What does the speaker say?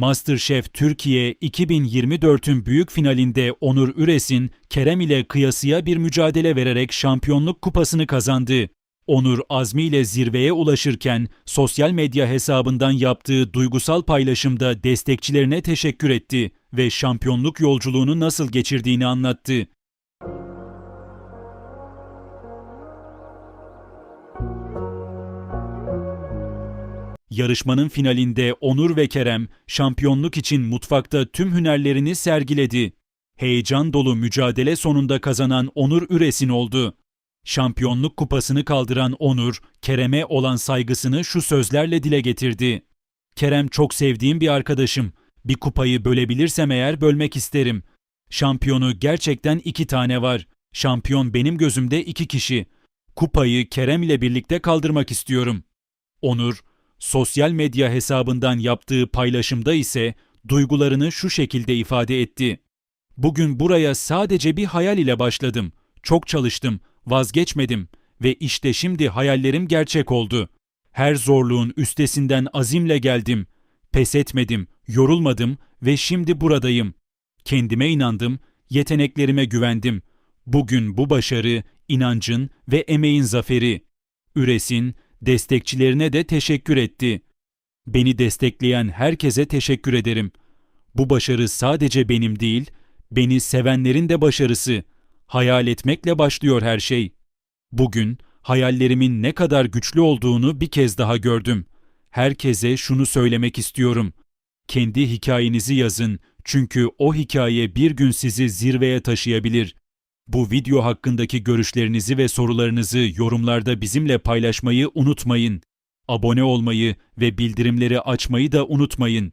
MasterChef Türkiye 2024'ün büyük finalinde Onur Üres'in Kerem ile kıyasıya bir mücadele vererek şampiyonluk kupasını kazandı. Onur azmiyle zirveye ulaşırken sosyal medya hesabından yaptığı duygusal paylaşımda destekçilerine teşekkür etti ve şampiyonluk yolculuğunu nasıl geçirdiğini anlattı. Yarışmanın finalinde Onur ve Kerem şampiyonluk için mutfakta tüm hünerlerini sergiledi. Heyecan dolu mücadele sonunda kazanan Onur Üresin oldu. Şampiyonluk kupasını kaldıran Onur, Kerem'e olan saygısını şu sözlerle dile getirdi. Kerem çok sevdiğim bir arkadaşım. Bir kupayı bölebilirsem eğer bölmek isterim. Şampiyonu gerçekten iki tane var. Şampiyon benim gözümde iki kişi. Kupayı Kerem ile birlikte kaldırmak istiyorum. Onur, sosyal medya hesabından yaptığı paylaşımda ise duygularını şu şekilde ifade etti. Bugün buraya sadece bir hayal ile başladım. Çok çalıştım, vazgeçmedim ve işte şimdi hayallerim gerçek oldu. Her zorluğun üstesinden azimle geldim. Pes etmedim, yorulmadım ve şimdi buradayım. Kendime inandım, yeteneklerime güvendim. Bugün bu başarı, inancın ve emeğin zaferi. Üresin, destekçilerine de teşekkür etti. Beni destekleyen herkese teşekkür ederim. Bu başarı sadece benim değil, beni sevenlerin de başarısı. Hayal etmekle başlıyor her şey. Bugün hayallerimin ne kadar güçlü olduğunu bir kez daha gördüm. Herkese şunu söylemek istiyorum. Kendi hikayenizi yazın çünkü o hikaye bir gün sizi zirveye taşıyabilir. Bu video hakkındaki görüşlerinizi ve sorularınızı yorumlarda bizimle paylaşmayı unutmayın. Abone olmayı ve bildirimleri açmayı da unutmayın.